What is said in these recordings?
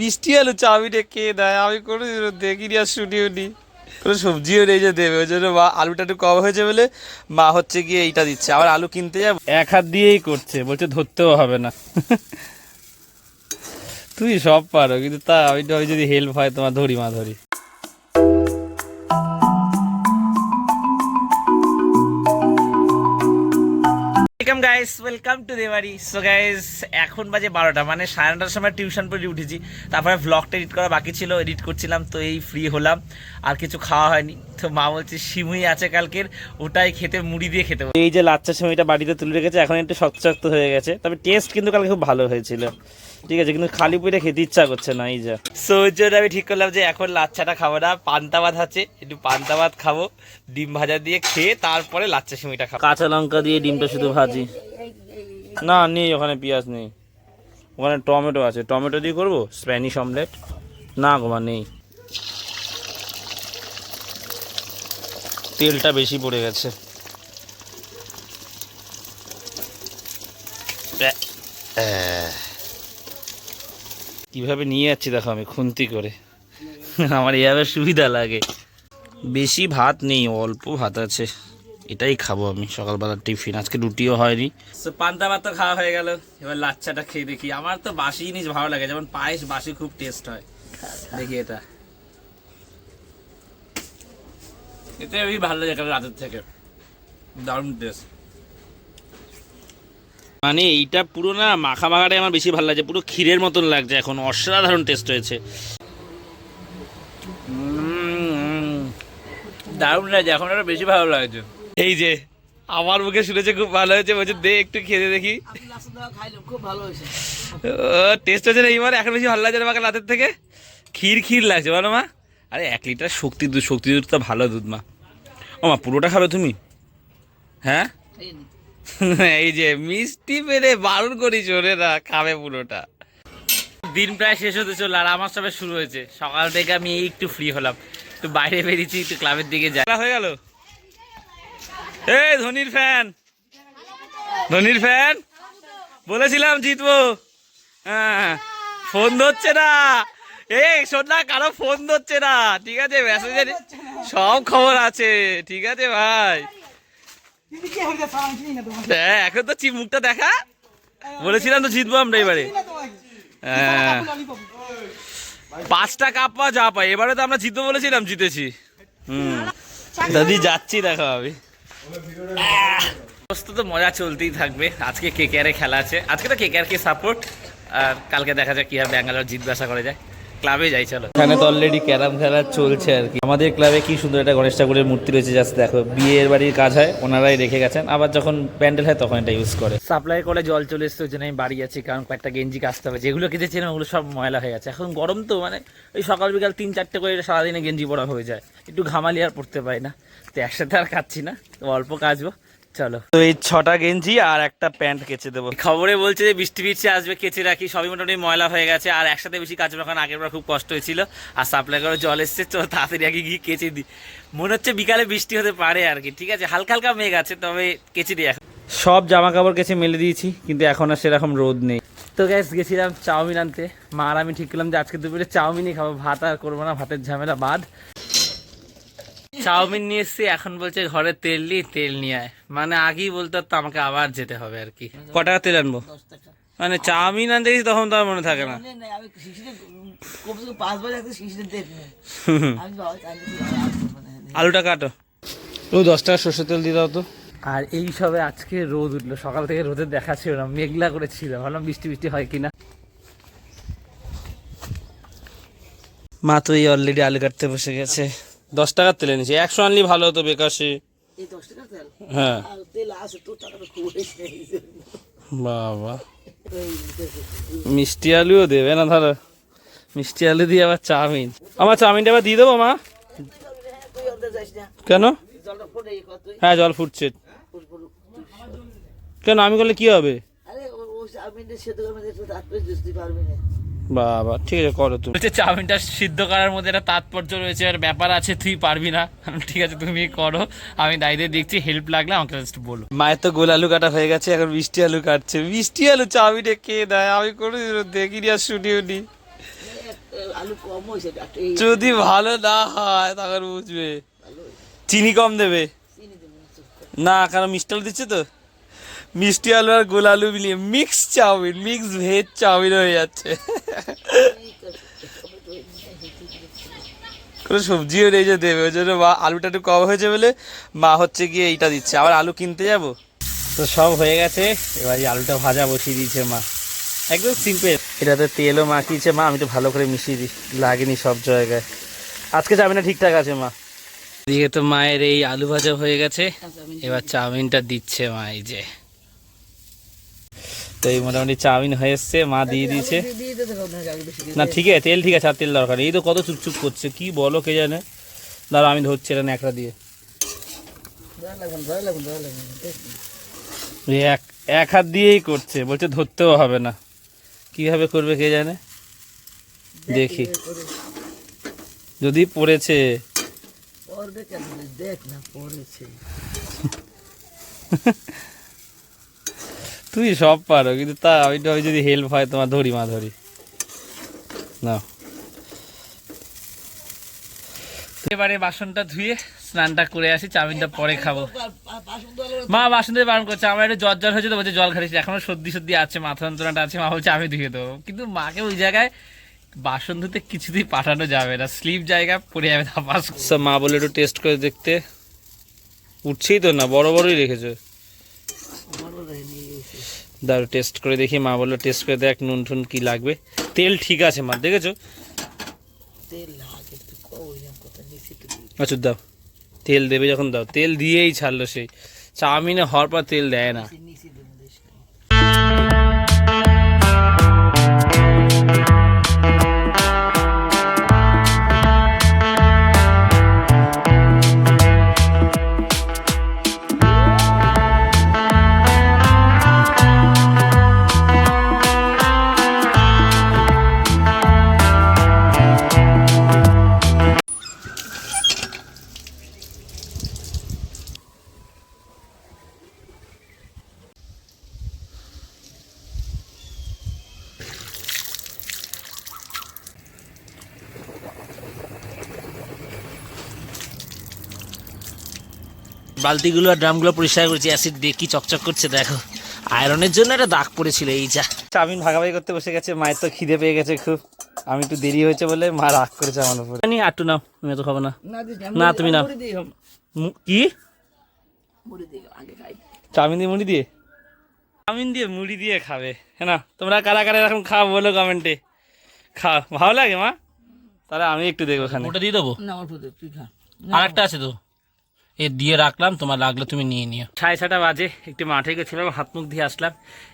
মিষ্টি আলু চাউমিনে কে দেয় আমি কোনো দেখিনি আর শুনিও নি। কোনো সবজিও নেই যে দেবে। ওই জন্য মা আলুটা একটু কম হয়েছে বলে মা হচ্ছে গিয়ে এইটা দিচ্ছে। আবার আলু কিনতে যাব। এক হাত দিয়েই করছে। বলছে ধরতেও হবে না। তুই সব পারো, কিন্তু তা আমি যদি হেল্প হয় তোমার ধরি মা ধরি। Welcome guys welcome to দেবাড়ি so guys এখন বাজে বারোটা মানে সাড়ে নটার সময় টিউশন পড়ে উঠেছি। তারপরে ভ্লগটা এডিট করা বাকি ছিল এডিট করছিলাম, তো এই ফ্রি হলাম। আর কিছু খাওয়া হয়নি। তো মা বলছে, সিমুই আছে কালকের, ওটাই খেতে, মুড়ি দিয়ে খেতে এই যে লাচ্চা সিমুইটা বাড়িতে তুলে রেখেছে, এখন একটু শক্ত শক্ত হয়ে গেছে। তবে টেস্ট কিন্তু কালকে খুব ভালো হয়েছিল। ঠিক আছে কিন্তু খালি পেটে খেতে ইচ্ছা করছে না এই যা। সো ওই জন্য আমি ঠিক করলাম যে এখন লাচ্চাটা খাব না পান্তা ভাত আছে একটু পান্তা ভাত খাব ডিম ভাজা দিয়ে খেয়ে তারপরে লাচ্চা সিমুইটা খাব। কাঁচা লঙ্কা দিয়ে ডিমটা শুধু ভাজি। না নেই ওখানে পেঁয়াজ নেই। ওখানে টমেটো আছে টমেটো দিয়ে করব স্প্যানিশ অমলেট? না গোমা নেই। তেলটা বেশি পড়ে গেছে। কীভাবে নিয়ে যাচ্ছি দেখো আমি, খুন্তি করে। আমার এইভাবে সুবিধা লাগে। বেশি ভাত নেই, অল্প ভাত আছে। এটাই খাব আমি, সকালবেলার টিফিন। আজকে রুটিও হয়নি। পান্তা ভাত তো খাওয়া হয়ে গেল। এবার লাচ্চাটা খেয়ে দেখি। আমার তো বাসি জিনিস ভালো লাগে, যেমন পায়েস, বাসি খুব টেস্ট হয়। দেখি এটা। এতে আমি ভালো লাগে রাতের থেকে। দারুণ টেস্ট মানে এইটা পুরো না মাখা মাখাটাই আমার বেশি ভালো লাগছে পুরো ক্ষীরের মতন লাগছে এখন অসাধারণ টেস্ট হয়েছে। দারুণ লাগছে এখন আরও বেশি ভালো লাগছে। এই যে আমার মুখে শুনেছে খুব ভালো হয়েছে বলছে দে একটু খেতে দেখি। খুব ভালো হয়েছে টেস্ট হচ্ছে না এইবার এখন বেশি ভালো লাগছে না আমাকে রাতের থেকে? ক্ষীর ক্ষীর লাগছে বলো মা। আরে এক লিটার শক্তি দুধ শক্তি দুধ তো ভালো দুধ মা। ও মা পুরোটা খাবে তুমি? হ্যাঁ? এই যে মিষ্টি পেরে বারণ করি ওরে, না, খাবে পুরোটা। দিন প্রায় শেষ হতে চলল আর আমার সবে শুরু হয়েছে। সকাল থেকে আমি একটু ফ্রি হলাম। একটু বাইরে বেরিয়েছি, একটু ক্লাবের দিকে যাই। হয়ে গেল? এই ধোনির ফ্যান ধোনির ফ্যান বলেছিলাম জিতবো। হ্যাঁ ফোন ধরছে না। এই শোন না, কারও ফোন ধরছে না। ঠিক আছে মেসেজের সব খবর আছে। ঠিক আছে, ভাই। হ্যাঁ এখন তো চিপ মুখটা দেখা। বলেছিলাম তো জিতবো আমরা এবারে। হ্যাঁ। পাঁচটা কাপ পা যা পাই এবারে তো আমরা জিতবো বলেছিলাম জিতেছি। হুম। দাদি যাচ্ছি দেখো সমস্ত তো মজা চলতেই থাকবে। আজকে কে কে খেলা আছে। আজকে তো কে কে সাপোর্ট আর কালকে দেখা যাক কি আর ব্যাঙ্গালোর জিতবে আশা করা যায়। ক্লাবে যাই চলো। এখানে তো অলরেডি ক্যারাম খেলা চলছে আর কি। আমাদের ক্লাবে কি সুন্দর একটা গণেশ ঠাকুরের মূর্তি রয়েছে জাস্ট দেখো। বিয়ের বাড়ির কাজ হয় ওনারাই রেখে গেছেন। আবার যখন প্যান্ডেল হয় তখন এটা ইউজ করে। সাপ্লাই করে জল চলে এসছে ওই জন্য আমি বাড়ি যাচ্ছি কারণ কয়েকটা গেঞ্জি কাচতে হবে। যেগুলো কেচেছিলাম ওগুলো সব ময়লা হয়ে গেছে। এখন গরম তো মানে ওই সকাল বিকাল তিন চারটে করে সারাদিনে গেঞ্জি পরা হয়ে যায়। একটু ঘামালি আর পড়তে পারি না। তো একসাথে আর কাচ্ছি না অল্প কাচবো। চলো। তো এই ছটা গেঞ্জি আর একটা প্যান্ট কেচে দেবো। খবরে বলছে যে বৃষ্টি বৃষ্টি আসবে কেচে রাখি। সবই মোটামুটি ময়লা হয়ে গেছে। আর একসাথে বেশি কাচবো কারণ আগের বার খুব কষ্ট হয়েছিল। আর সাপ্লাই করে জল এসছে তো তাড়াতাড়ি আগে গিয়ে কেচে দিই। মনে হচ্ছে বিকালে বৃষ্টি হতে পারে আর কি ঠিক আছে? হালকা হালকা মেঘ আছে তবে কেচে দিই এখন। সব জামা কাপড় কেচে মেলে দিয়েছি কিন্তু এখন আর সেরকম রোদ নেই। তো গ্যাস গেছিলাম চাউমিন আনতে। মা আর আমি ঠিক করলাম যে আজকে দুপুরে চাউমিনই খাব ভাত আর করব না ভাতের ঝামেলা বাদ। চাউমিন নিয়ে এসছি এখন বলছে ঘরে তেল নি তেল নিয়ে আয়। মানে আগেই বলতো তো আমাকে আবার যেতে হবে আর কি। ক টাকা তেল আনব? মানে চাউমিন আনতে গেছি তখন তো আর মনে থাকে না। আলুটা কাটো। ও দশ টাকা সর্ষের তেল দিয়ে দাও তো। আর এই সবে আজকে রোদ উঠল সকাল থেকে রোদের দেখা ছিল না মেঘলা করে ছিল ভাবলাম বৃষ্টি বৃষ্টি হয় কিনা। মা তো এই অলরেডি আলু কাটতে বসে গেছে। দশ টাকার তেল এনেছি। একশো আনলি ভালো হতো বেকাশি হ্যাঁ। বাবা। মিষ্টি আলুও দেবে না ধরো। মিষ্টি আলু দিয়ে আবার চাউমিন। আমার চাউমিনটা আবার দিয়ে দেবো মা? কেন? হ্যাঁ জল ফুটছে। ফুট ফুট কেন? আমি করলে কি হবে? বাবা ঠিক আছে করো তুমি। বলছে চাউমিনটা সিদ্ধ করার মধ্যে একটা তাৎপর্য রয়েছে আর ব্যাপার আছে তুই পারবি না। ঠিক আছে তুমি করো। আমি দায়িত্বে দেখছি হেল্প লাগলে আমাকে জাস্ট বলো। মায়ের তো গোল আলু কাটা হয়ে গেছে এখন মিষ্টি আলু কাটছে। মিষ্টি আলু চাউমিনে কে দেয়? আমি কোনো দেখিনি আর শুনিও নি। যদি ভালো না হয় তখন বুঝবে। চিনি কম দেবে। না কারণ মিষ্টি আলু দিচ্ছে তো? মিষ্টি আলু আর গোল আলু মিলিয়ে mix chowmein mix veg chowmein হয়ে যাচ্ছে। কোনো সবজিও নেই যে দেবে, ওই জন্য মা আলুটা একটু কম হয়েছে বলে মা হচ্ছে গিয়ে এইটা দিচ্ছে। আবার আলু কিনতে যাব? তো সব হয়ে গেছে, এবার এই আলুটা ভাজা বসিয়ে দিয়েছে মা। একদম সিম্পল এটাতে তেলও মাখিয়েছে মা, আমি তো ভালো করে মিশিয়ে দিই, লাগেনি সব জায়গায়। আজকে যাবে না ঠিকঠাক আছে মা। এদিকে তো মায়ের এই আলু ভাজা হয়ে গেছে, এবার চাউমিনটা দিচ্ছে মা এই যে। তো এই মোটামুটি চাউমিন হয়ে এসছে মা দিয়ে দিয়েছে। দিয়ে- দিয়ে দিতে হবে আপনাকে আগে বেশি দিয়ে না ঠিক আছে তেল ঠিক আছে আর তেল দরকার এই তো কত চুপচুপ করছে কি বলো কে জানে? দাঁড়া আমি ধরছি এটা ন্যাকড়া দিয়ে। এক এক হাত দিয়েই করছে বলছে ধরতেও হবে না। কীভাবে করবে কে জানে? দেখি যদি পড়েছে। দেখ না পড়েছে। তুই সব পারো, কিন্তু তা আমি তো যদি হেল্প হয় তোমার ধরি মা, ধরি। না এবারে বাসনটা ধুয়ে স্নানটা করে আসি, চাউমিনটা পরে খাব। মা বাসন দিয়ে বারণ করছে, আমার একটু জ্বর জ্বর হয়েছে তো, বলছে জল খাটিস এখনও সর্দি সর্দি আছে, মাথা যন্ত্রণাটা আছে, মা বলছে আমি ধুয়ে দেবো। কিন্তু মাকে ওই জায়গায় বাসন ধুতে কিছুতেই পাঠানো যাবে না, স্লিপ জায়গা পড়ে যাবে ধাপাস মা বলে একটু টেস্ট করে দেখতে। উঠছেই তো না, বড় বড়ই রেখেছো। দাঁড়ো টেস্ট করে দেখি। মা বলল টেস্ট করে দেখ নুন টুন কী লাগবে? তেল ঠিক আছে মা দেখেছ। আচ্ছা দাও। তেল দেবে যখন দাও। তেল দিয়েই ছাড়লো সেই চাউমিনে হওয়ার পর তেল দেয় না। বালতিগুলো আর ড্রামগুলো পরিষ্কার করেছি অ্যাসিড দিয়ে কি চকচক করছে দেখো। আয়রনের জন্য একটা দাগ পড়েছিল এই যা। চাউমিন ভাগাভাগি করতে বসে গেছে মায়ের তো খিদে পেয়ে গেছে খুব। আমি একটু দেরি হয়েছে বলে মা রাগ করেছে আমার উপরে। জানি আটটু নাও তুমি তো খাব না। না আমি তুমি নাও। আমি কি? মুড়ি দিই, আগে খাই। চাউমিন দিয়ে মুড়ি দিয়ে? চাউমিন দিয়ে মুড়ি দিয়ে খাবে হ্যাঁ না? তোমরা কারা কারা এরকম খাও বলো কমেন্টে খাও ভালো লাগে মা? তাহলে আমি একটু দেখব ওখানে। ওটা দিয়ে দেবো? না, অল্প দে, তুই খা। আর একটা আছে তো। এ দিয়ে রাখলাম তোমার লাগলে তুমি নিয়ে নিও। সাড়ে ছটা বাজে একটু মাঠে গেছিলাম হাত মুখ দিয়ে আসলাম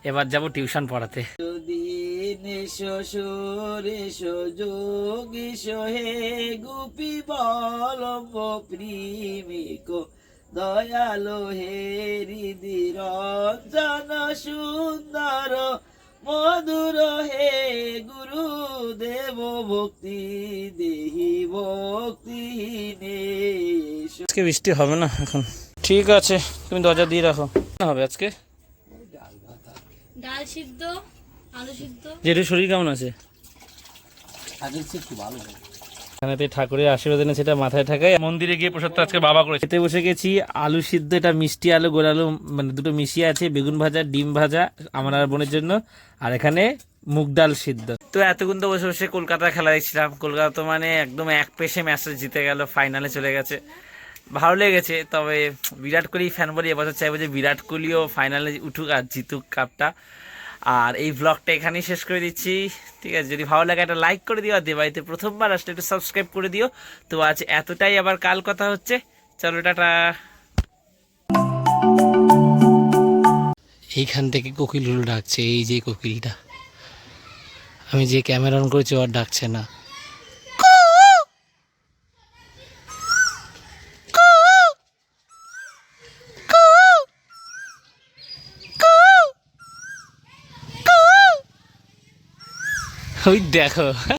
এবার যাব টিউশন পড়াতে। গুপি বলম্ব প্রেমিক দয়ালো হে হৃদি রঞ্জন সুন্দর মধুর হে গুরু দেব ভক্তি দেহি ভক্তি নে। আজকে বৃষ্টি হবে না এখন। ঠিক আছে তুমি দরজা দিয়ে রাখো। না হবে আজকে? ডাল সিদ্ধ আলু সিদ্ধ। জেঠু শরীর কেমন আছে? ভালো। এখানেতে ঠাকুরের আশীর্বাদ এনে সেটা মাথায় ঠাকায় মন্দিরে গিয়ে প্রসাদটা আজকে বাবা করে খেতে বসে গেছি আলু সিদ্ধ এটা মিষ্টি আলু গোল আলু মানে দুটো মিশিয়ে আছে বেগুন ভাজা ডিম ভাজা আমার আর বোনের জন্য আর এখানে মুগ ডাল সিদ্ধ। তো এতক্ষণ তো বসে বসে কলকাতা খেলা দেখছিলাম। কলকাতা তো মানে একদম এক পেশে ম্যাচটা জিতে গেল ফাইনালে চলে গেছে। ভালো লেগেছে, তবে বিরাট কোহলি ফ্যান বলি এবছর চাইব যে বিরাট কোহলিও ফাইনালে উঠুক আর জিতুক কাপটা আর এই ব্লগটা এখানেই শেষ করে দিচ্ছি। ঠিক আছে, যদি ভালো লাগে একটা লাইক করে দিও, আর দেবাইতে প্রথমবার আসলে একটু সাবস্ক্রাইব করে দিও। তো আজ এতটাই, আবার কাল কথা হচ্ছে। চলো, টাটা। এইখান থেকে কোকিল ডাকছে, এই যে কোকিলটা। আমি যে ক্যামেরা অন করেছি ওর ডাকছে না। ওই দেখো